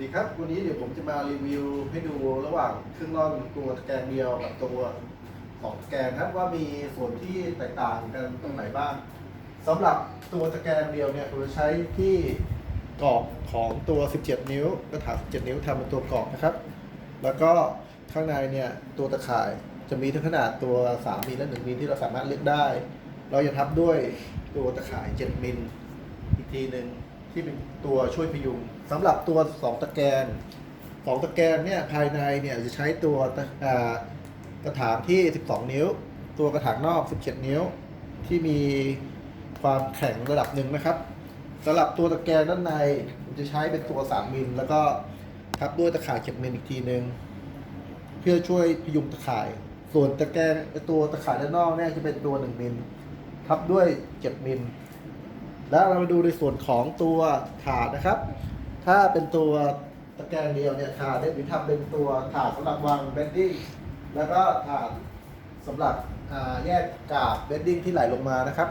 ดีครับ วันนี้เดี๋ยวผมจะมารีวิวให้ดูระหว่างเครื่องร่อนตัวแกงเดียวกับตัวสองแกงครับว่ามีส่วนที่แตกต่างกันตรงไหนบ้างสำหรับตัวตะแกรงเดียวเนี่ยผมจะใช้ที่กรอบของตัว 17 นิ้วกระถาง17 นิ้วทำเป็นตัวกรอบนะครับ แล้วก็ข้างในเนี่ยตัวตะข่ายจะมีทั้งขนาดตัว 3มิลและ 1มิลที่เราสามารถเลือกได้ เราจะทับด้วยตัวตะข่าย 7มิลอีกทีหนึ่ง ที่เป็นตัวช่วยพยุงสำหรับตัว 2 ตะแกรงสองตะแกรงเนี่ยภายในเนี่ยจะใช้ตัวกระถางที่ 12 นิ้ว ตัวกระถางนอก 17 นิ้ว ที่มีความแข็งระดับหนึ่งนะครับสำหรับตัวตะแกรงด้านในผมจะใช้เป็นตัว 3 มิล แล้วก็ทับด้วยตะข่าย7มิลอีกทีหนึ่งเพื่อช่วยพยุงตะข่าย ส่วนตะแกรงตัวตะข่ายด้านนอกเนี่ยจะเป็นตัว 1 มิลทับด้วย 7 มิล แล้วเรามาดูในส่วนของตัวถาดนะครับ ถ้าเป็นตัวตะแกรงเดียวเนี่ยถาดเนี่ยผมทำเป็นตัวถาดสำหรับวางเบดดิ้งแล้วก็ถาดสำหรับแยกกาบเบดดิ้งที่ไหลลงมานะครับ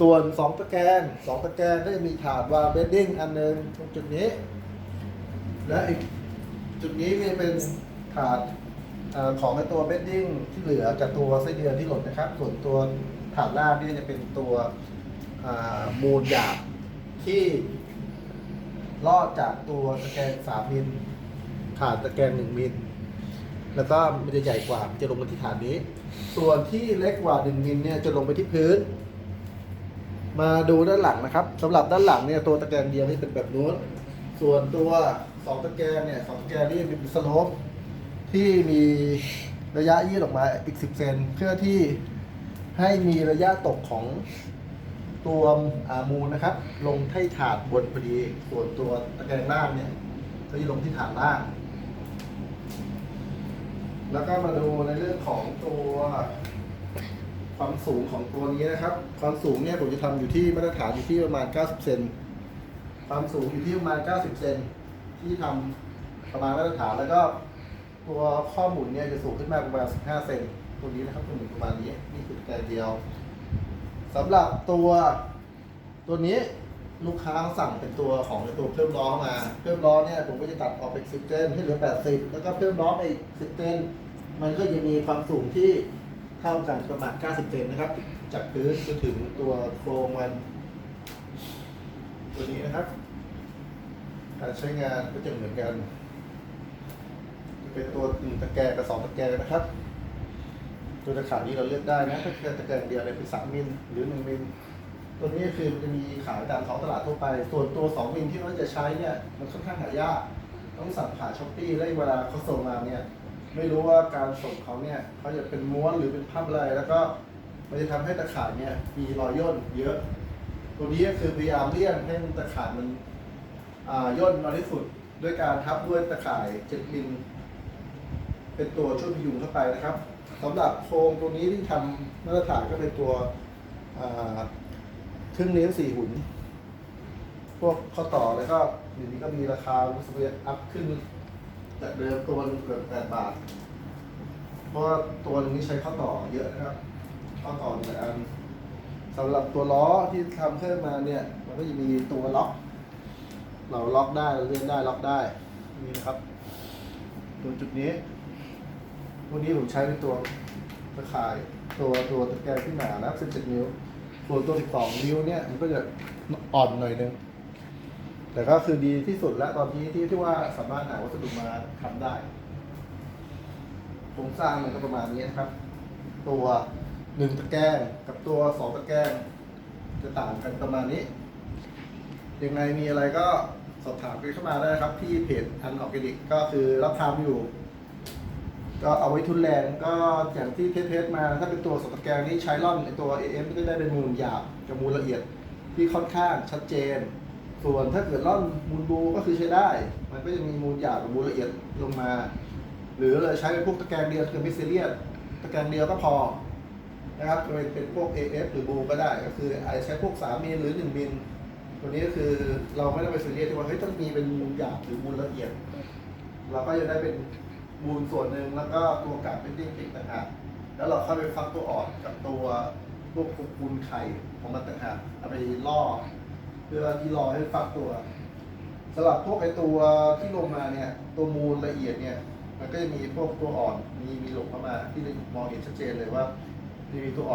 ส่วน 2 ตะแกรง2ตะแกรงก็จะมีถาดวางเบดดิ้งอันหนึงตรงจุดนี้ และอีกจุดนี้ก็จะเป็นถาดอของไอ้ตัวเบดดิ้งที่เหลือกับตัวไส้เดือนที่หล่นนะครับ ส่วนตัวถาดล่างนี่จะเป็นตัว มูลหยาบที่ลอดจากตัวตะแกรง3มิลถาดตะแกรงมิลแล้วก็มันจะใหญ่กว่ามันจะลงมาที่ฐานนี้ ส่วนที่เล็กกว่า1มิลเนี่ยจะลงไปที่พื้น มาดูด้านหลังนะครับสำหรับด้านหลังเนี่ยตัวตะแกรงเดียวนี่เป็นแบบนู้น ส่วนตัวสองตะแกรงเนี่ยสองตะแกรงนี่เป็นสโลปที่มีระยะยืดออกมาอีก10เซนเพื่อที่ให้มีระยะตกของ ตัวมูลนะครับ ลงที่ฐานบนพอดีส่วนตัวตะแกรงล่างเนี่ยก็จะลงที่ฐานล่าง แล้วก็มาดูในเรื่องของตัวความสูงของตัวนี้นะครับ ความสูงเนี่ยผมจะทำอยู่ที่มาตรฐานอยู่ที่ประมาณ 90 เซน ความสูงอยู่ที่ประมาณ 90 เซนที่ทำประมาณมาตรฐานแล้วก็ตัวข้อมุนเนี่ยจะสูงขึ้นมาประมาณ 15 เซน ตัวนี้นะครับตัวหมุนประมาณนี้ นี่คือแต่เดียว สำหรับตัวตัวนี้ลูกค้าเขาสั่งเป็นตัวของตัวเพิ่มล้อมาเพิ่มล้อเนี่ยผมก็จะตัดออกไป10เซนให้เหลือ80แล้วก็เพิ่มล้อไปอีก10เซนมันก็จะมีความสูงที่เท่ากันประมาณ90เซนนะครับ จากพื้นจนถึงตัวโครงมันตัวนี้นะครับ การใช้งานก็จะเหมือนกัน เป็นตัวหนึ่งตะแกรงกับสองตะแกรงนะครับ ตัวตะข่ายนี้เราเลือกได้นะถ้าเกิดตะแกรงเดียวเนี่ยเป็นสามมิลหรือหนึ่งมิลตัวนี้คือมันจะมีขายตามท้องตลาดทั่วไป ส่วนตัวสองมิลที่เราจะใช้เนี่ยมันค่อนข้างหายาก ต้องสั่งผ่านช้อปปี้แล้วเวลาเขาส่งมาเนี่ยไม่รู้ว่าการส่งเขาเนี่ยเขาจะเป็นม้วนหรือเป็นพับอะไรแล้วก็มันจะทำให้ตะข่ายเนี่ยมีรอยย่นเยอะ ตัวนี้ก็คือพยายามเลี่ยงให้ตะข่ายมันย่นน้อยที่สุดด้วยการทับด้วยตะข่ายเจ็ดมิลเป็นตัวช่วยพยุงเข้าไปนะครับ สำหรับโครงตัวนี้ที่ทำมาตรฐานก็เป็นตัวครึ่งนิ้วสี่หุ่น พวกข้อต่อแล้วก็อยู่นี้ก็มีราคารู้สึกว่าอัพขึ้นจากเดิมตัวนึงเกือบแปดบาท เพราะว่าตัวนึงนี่ใช้ข้อต่อเยอะนะครับ ข้อต่อหนึ่อันสำหรับตัวล้อที่ทำเพิ่มมาเนี่ย มันก็จะมีตัวล็อก เราล็อกได้เราเลื่อนได้ล็อกได้นี่นะครับตรงจุดนี้ วันนี้ผมใช้เป็นตัวตะข่ายตัวตัวตะแกรงที่หนานะ17นิ้วส่วนตัว 12 นิ้วเนี่ยมันก็จะอ่อนหน่อยนึง แต่ก็คือดีที่สุดแล้วตอนนี้ที่ที่ว่าสามารถหาวัสดุมาทำได้โครงสร้างมันก็ประมาณนี้นะครับ ตัวหนึ่งตะแกรงกับตัวสองตะแกรงจะต่างกันประมาณนี้ ยังไงมีอะไรก็สอบถามกันเข้ามาได้นะครับ ที่เพจอันออร์แกนิกก็คือรับทำอยู่ ก็เอาไว้ทุนแรงก็อย่างที่เทสมาถ้าเป็นตัวสตะแกงนี้ใช้ร่อนในตัว AM ก็ได้เป็นมูลหยาบกับมูลละเอียดที่ค่อนข้างชัดเจน ส่วนถ้าเกิดร่อนมูลบูก็คือใช้ได้ มันก็จะมีมูลหยาบกับมูลละเอียดลงมา หรือเราใช้เป็นพวกตะแกรงเดียวคือไม่ซีเรียสตะแกรงเดียวก็พอนะครับจะเป็นเป็นพวก AF หรือบูก็ได้ก็คืออาจจะใช้พวก3มิลหรือ1มิลตัวนี้ก็คือเราไม่ได้ไปซีเรียสที่ว่าเฮ้ยต้องมีเป็นมูลหยาบหรือมูลละเอียด เราก็จะได้เป็น มูลส่วนหนึ่งแล้วก็ตัวกาบเป็นติ้งติดต่างหากแล้วเราเข้าไปฟักตัวอ่อนกับตัวพวกคูนไข่ของมันต่างหากเอาไปล่อเพื่อที่รอให้ฟักตัวสำหรับพวกไอตัวที่ลงมาเนี่ย ตัวมูลละเอียดเนี่ย มันก็จะมีพวกตัวอ่อนมีมีหลงเข้ามาที่เรามองเห็นชัดเจนเลยว่ามีตัวอ่อน